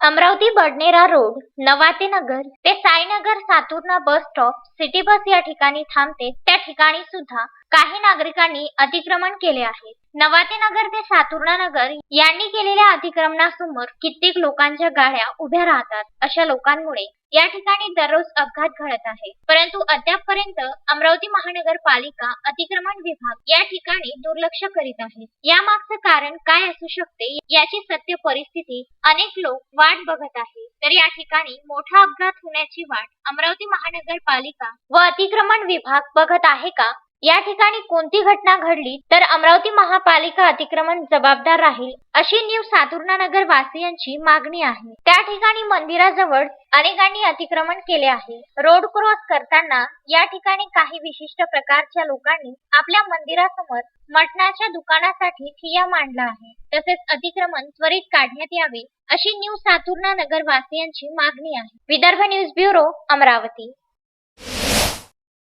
Amravati Badnera road नवाते नगर ते Sainagar Saturna bus stop city bus या ठिकाणी थांबते. त्या ठिकाणी सुद्धा काही नागरिकांनी अतिक्रमण केले आहे. नवाते नगर ते सातुर्णा नगर यांनी केलेल्या अतिक्रमणासमोर कित्येक लोकांच्या गाड्या उभ्या राहतात अशा लोकांमुळे या ठिकाणी दररोज अपघात घडत आहे. परंतु अद्यापपर्यंत अमरावती महानगरपालिका अतिक्रमण विभाग या ठिकाणी दुर्लक्ष करीत आहे. यामागचं कारण काय असू शकते याची सत्य परिस्थिती अनेक लोक वाट बघत आहे. तर या ठिकाणी मोठा अपघात होण्याची वाट अमरावती महानगरपालिका व अतिक्रमण विभाग बघत आहे का? या ठिकाणी कोणती घटना घडली तर अमरावती महापालिका अतिक्रमण जबाबदार राहील अशी न्यू सातुर्णा नगर वासियांची मागणी आहे. त्या ठिकाणी मंदिराजवळ अनेकांनी अतिक्रमण केले आहे. रोड क्रॉस करताना या ठिकाणी काही विशिष्ट प्रकारच्या लोकांनी आपल्या मंदिरासमोर मटणाच्या दुकानासाठी ठिय्या मांडला आहे. तसेच अतिक्रमण त्वरित काढण्यात यावे अशी न्यू सातुर्णा नगर वासियांची मागणी आहे. Vidarbha news bureau Amravati.